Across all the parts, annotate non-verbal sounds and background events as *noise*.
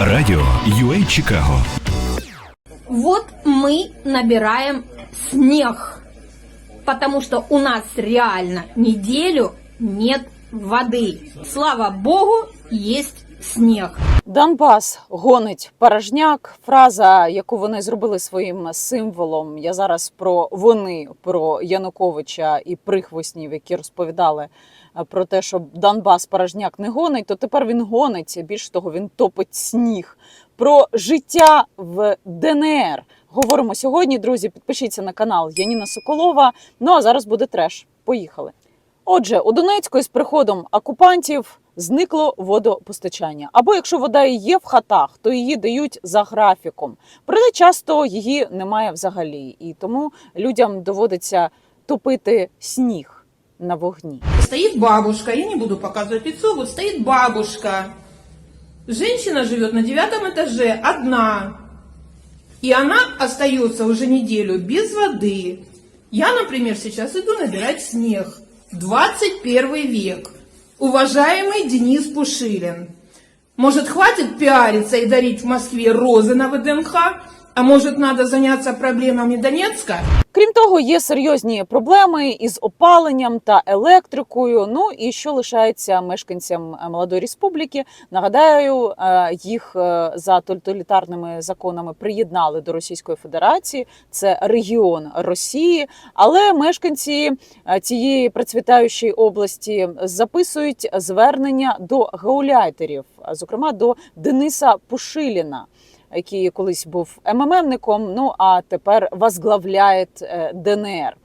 Радіо UA Чикаго. Вот мы набираем снег, потому что у нас реально неделю нет воды. Слава богу, есть снег. Донбас гонить порожняк. Фраза, яку вони зробили своїм символом. Я зараз про вони, про Януковича і прихвостнів, які розповідали про те, що Донбас порожняк не гонить, то тепер він гонить. Більш того, він топить сніг. Про життя в ДНР говоримо сьогодні. Друзі, підпишіться на канал Яніна Соколова. Ну а зараз буде треш. Поїхали. Отже, у Донецьку із приходом окупантів зникло водопостачання. Або якщо вода і є в хатах, то її дають за графіком. Проте часто її немає взагалі, і тому людям доводиться топити сніг на вогні. Стоит бабушка, я не буду показывать лицо, вот стоит бабушка. Женщина живет на девятом этаже, одна. И она остается уже неделю без воды. Я, например, сейчас иду набирать снег. 21 век. Уважаемый Денис Пушилин. Может, хватит пиариться и дарить в Москве розы на ВДНХ? А может, надо заняться проблемами Донецка? Крім того, є серйозні проблеми із опаленням та електрикою. Ну і що лишається мешканцям е, молодої республіки? Нагадаю, е, їх е, за тоталітарними законами приєднали до Російської Федерації. Це регіон Росії, але мешканці цієї процвітаючої області записують звернення до гауляйтерів, зокрема до Дениса Пушиліна який колись був МММником, ну а тепер возглавляє е, ДНР.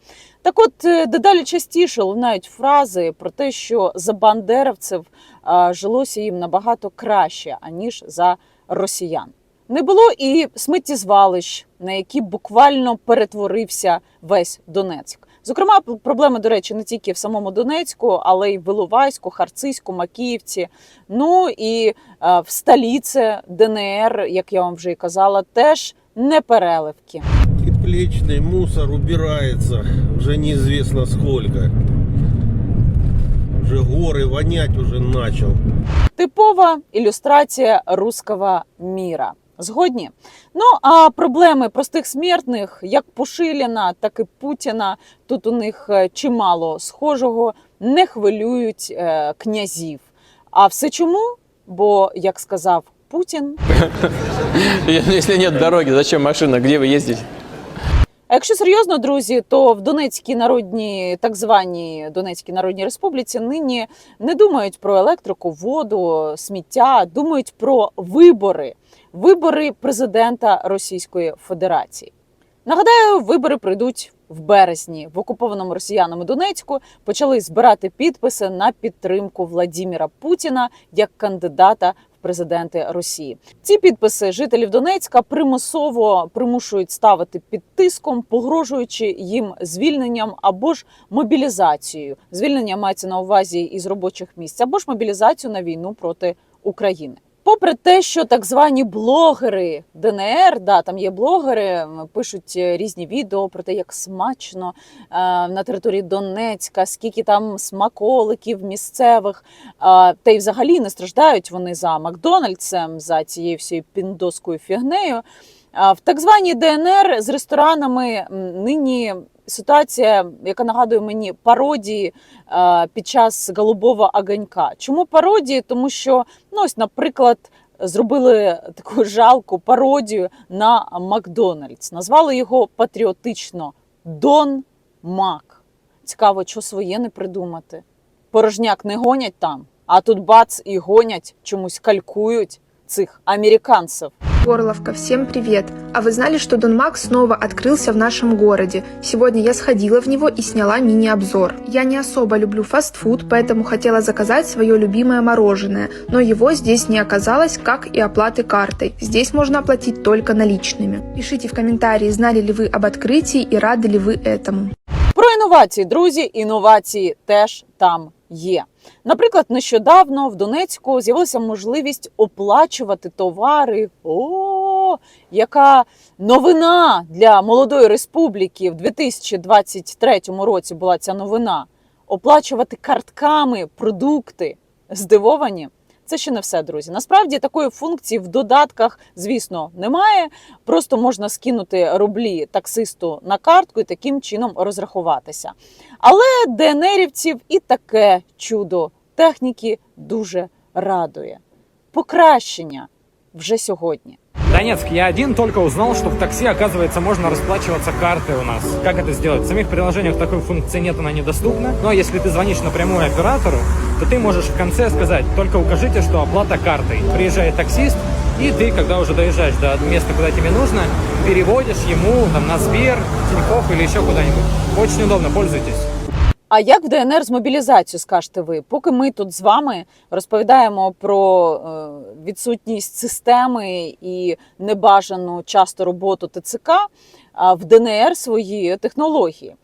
Так от е, дедалі частіше лунають фрази про те, що за бандеровців е, жилося їм набагато краще, аніж за росіян. Не було і сміттєзвалищ, на які буквально перетворився весь Донецьк. Зокрема, проблеми, до речі, не тільки в самому Донецьку, але й в Іловайську, Харцизьку, Макіївці. Ну і е, в столиці ДНР, як я вам вже і казала, теж не переливки. Тепличный мусор убирается уже неизвестно сколько. Уже горы вонять уже начал. Типова ілюстрація руського міра. Згодні. Ну а проблеми простих смертних, як Пушиліна, так і Путіна, тут у них е, чимало схожого, не хвилюють е, князів. А все чому? Бо, як сказав Путін, *laughs* Если нет дороги, зачем машина? Где вы ездите? А якщо серйозно, друзі, то в Донецькій народній, так званій Донецькій Народній Республіці нині не думають про електрику, воду, сміття, думають про вибори, вибори президента Російської Федерації. Нагадаю, вибори пройдуть в березні в окупованому росіянами Донецьку. Почали збирати підписи на підтримку Владіміра Путіна як кандидата президенти Росії. Ці підписи жителів Донецька примусово примушують ставити під тиском, погрожуючи їм звільненням або ж мобілізацією. Звільнення мається на увазі із робочих місць або ж мобілізацію на війну проти України. Попри те, що так звані блогери ДНР, да, там є блогери, пишуть е, різні відео про те, як смачно е, на території Донецька, скільки там смаколиків місцевих, е, та й взагалі не страждають вони за Макдональдсом, за цією всією піндоскою фігнею. В так званій ДНР з ресторанами нині ситуація, яка нагадує мені пародії е, під час голубого огонька. Чому пародії? Тому що, ну ось, наприклад, зробили таку жалку пародію на Макдональдс. Назвали його патріотично Дон Мак. Цікаво, що своє не придумати. Порожняк не гонять там, а тут бац і гонять, чомусь калькують цих американців. Горловка, всем привет! А вы знали, что Дон Мак снова открылся в нашем городе? Сегодня я сходила в него и сняла мини-обзор. Я не особо люблю фастфуд, поэтому хотела заказать свое любимое мороженое, но его здесь не оказалось, как и оплаты картой. Здесь можно оплатить только наличными. Пишите в комментарии, знали ли вы об открытии и рады ли вы этому. Про інновації, друзі, інновації теж там є. Наприклад, нещодавно в Донецьку з'явилася можливість оплачувати товари. О, яка новина для молодої республіки в 2023 році була ця новина. Оплачувати картками продукти. Здивовані? Це ще не все, друзі. Насправді такої функції в додатках, звісно, немає. Просто можна скинути рублі таксисту на картку і таким чином розрахуватися. Але ДНРівців і таке чудо техніки дуже радує. Покращення вже сьогодні. Донецк, я один только узнал, что в такси, оказывается, можно расплачиваться картой у нас. Как это сделать? В самих приложениях такой функции нет, она недоступна. Но если ты звонишь напрямую оператору, то ты можешь в конце сказать, только укажите, что оплата картой. Приезжает таксист, и ты, когда уже доезжаешь до места, куда тебе нужно, переводишь ему там, на Сбер, Тинькофф или еще куда-нибудь. Очень удобно, пользуйтесь. А як в ДНР з мобілізацією, скажете ви? Поки ми тут з вами розповідаємо про е, відсутність системи і небажану часто роботу ТЦК, в ДНР свої технології.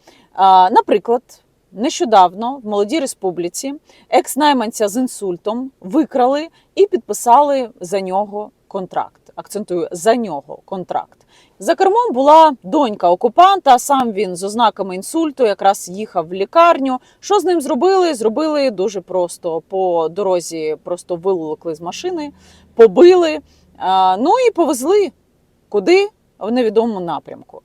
Наприклад, нещодавно в молодій республіці екс-найманця з інсультом викрали і підписали за нього контракт. Акцентую за нього контракт. За кермом була донька окупанта. Сам він з ознаками інсульту якраз їхав в лікарню. Що з ним зробили? Зробили дуже просто по дорозі, просто вилукли з машини, побили. Ну і повезли куди в невідомому напрямку.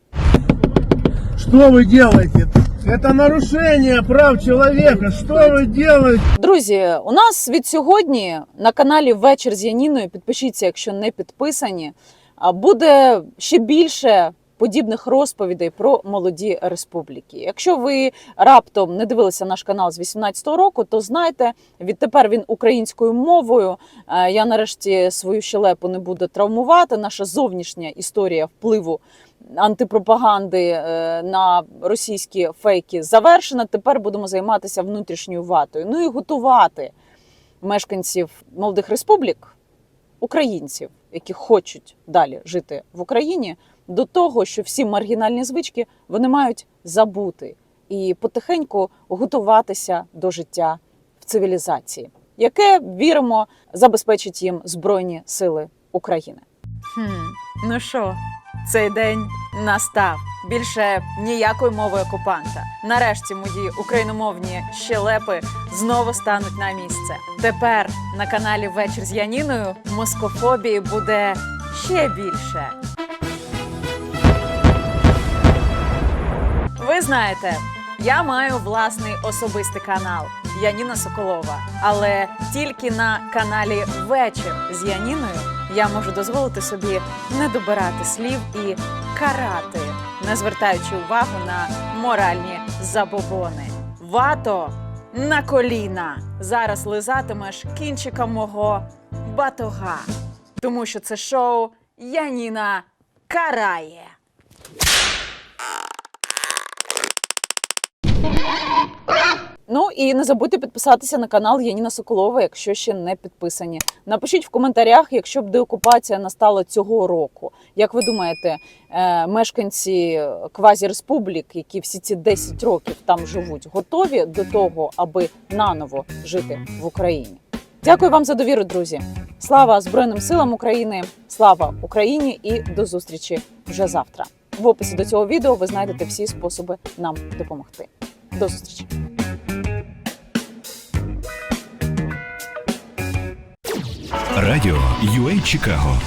Что вы делаете? Это нарушение прав человека. Что вы делаете? Друзі, у нас від сьогодні на каналі Вечір з Яніною. Підпишіться, якщо не підписані. а, Буде ще більше подібних розповідей про молоді республіки. Якщо ви раптом не дивилися наш канал з 18-го року, то знайте, відтепер він українською мовою. Е, Я нарешті свою щелепу не буду травмувати. Наша зовнішня історія впливу антипропаганди е, на російські фейки завершена. Тепер будемо займатися внутрішньою ватою. Ну і готувати мешканців молодих республік, українців, які хочуть далі жити в Україні, до того, що всі маргінальні звички вони мають забути і потихеньку готуватися до життя в цивілізації, яке віримо забезпечить їм збройні сили України. Хм, ну що, цей день настав. Більше ніякої мови окупанта. Нарешті мої україномовні щелепи знову стануть на місце. Тепер на каналі Вечір з Яніною москофобії буде ще більше. Ви знаєте, я маю власний особистий канал Яніна Соколова. Але тільки на каналі Вечір з Яніною я можу дозволити собі не добирати слів і карати, не звертаючи увагу на моральні забобони. Вато на коліна! Зараз лизатимеш кінчиком мого батога. Тому що це шоу Яніна карає. Ну і не забудьте підписатися на канал Яніна Соколова, якщо ще не підписані. Напишіть в коментарях, якщо б деокупація настала цього року. Як ви думаєте, е, мешканці квазі-республік, які всі ці 10 років там живуть, готові до того, аби наново жити в Україні? Дякую вам за довіру, друзі. Слава Збройним силам України, слава Україні і до зустрічі вже завтра. В описі до цього відео ви знайдете всі способи нам допомогти. До зустрічі! Радіо UA Чикаго